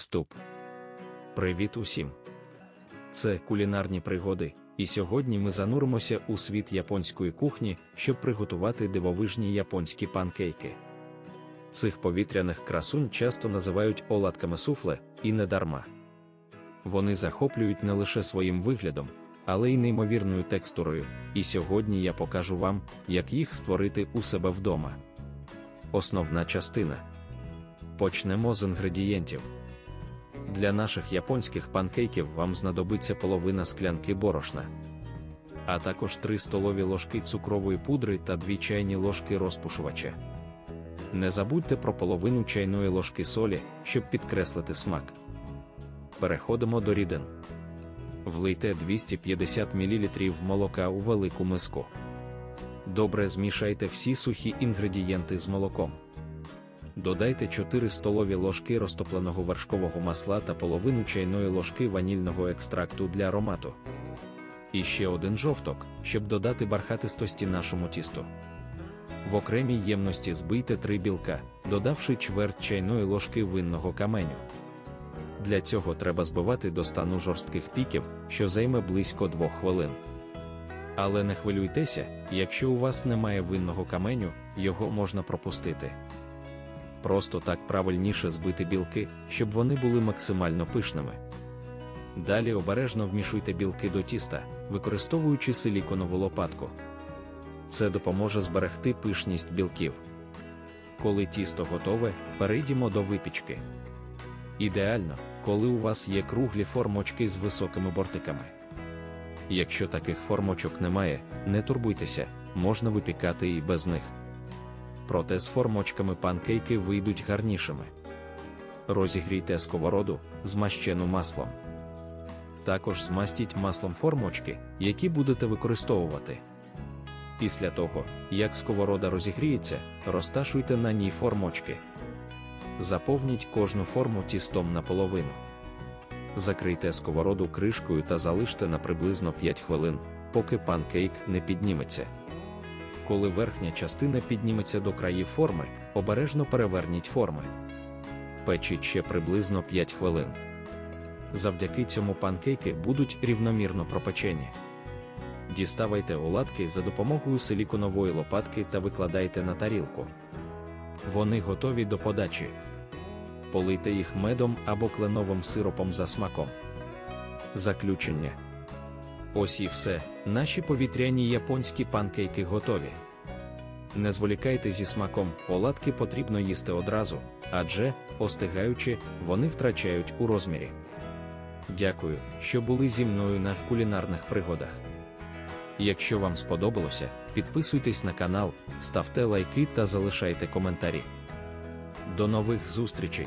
Вступ. Привіт усім! Це кулінарні пригоди, і сьогодні ми зануримося у світ японської кухні, щоб приготувати дивовижні японські панкейки. Цих повітряних красунь часто називають оладками суфле, і не дарма. Вони захоплюють не лише своїм виглядом, але й неймовірною текстурою, і сьогодні я покажу вам, як їх створити у себе вдома. Основна частина. Почнемо з інгредієнтів. Для наших японських панкейків вам знадобиться половина склянки борошна, а також 3 столові ложки цукрової пудри та 2 чайні ложки розпушувача. Не забудьте про половину чайної ложки солі, щоб підкреслити смак. Переходимо до рідин. Влийте 250 мл молока у велику миску. Добре змішайте всі сухі інгредієнти з молоком. Додайте 4 столові ложки розтопленого вершкового масла та половину чайної ложки ванільного екстракту для аромату. І ще один жовток, щоб додати бархатистості нашому тісту. В окремій ємності збийте 3 білка, додавши чверть чайної ложки винного каменю. Для цього треба збивати до стану жорстких піків, що займе близько 2 хвилин. Але не хвилюйтеся, якщо у вас немає винного каменю, його можна пропустити. Просто так правильніше збити білки, щоб вони були максимально пишними. Далі обережно вмішуйте білки до тіста, використовуючи силіконову лопатку. Це допоможе зберегти пишність білків. Коли тісто готове, перейдімо до випічки. Ідеально, коли у вас є круглі формочки з високими бортиками. Якщо таких формочок немає, не турбуйтеся, можна випікати і без них. Проте з формочками панкейки вийдуть гарнішими. Розігрійте сковороду, змащену маслом. Також змастіть маслом формочки, які будете використовувати. Після того, як сковорода розігріється, розташуйте на ній формочки. Заповніть кожну форму тістом наполовину. Закрийте сковороду кришкою та залиште на приблизно 5 хвилин, поки панкейк не підніметься. Коли верхня частина підніметься до країв форми, обережно переверніть форми. Печіть ще приблизно 5 хвилин. Завдяки цьому панкейки будуть рівномірно пропечені. Діставайте оладки за допомогою силіконової лопатки та викладайте на тарілку. Вони готові до подачі. Полийте їх медом або кленовим сиропом за смаком. Заключення. Ось і все, наші повітряні японські панкейки готові. Не зволікайте зі смаком, оладки потрібно їсти одразу, адже, остигаючи, вони втрачають у розмірі. Дякую, що були зі мною на кулінарних пригодах. Якщо вам сподобалося, підписуйтесь на канал, ставте лайки та залишайте коментарі. До нових зустрічей!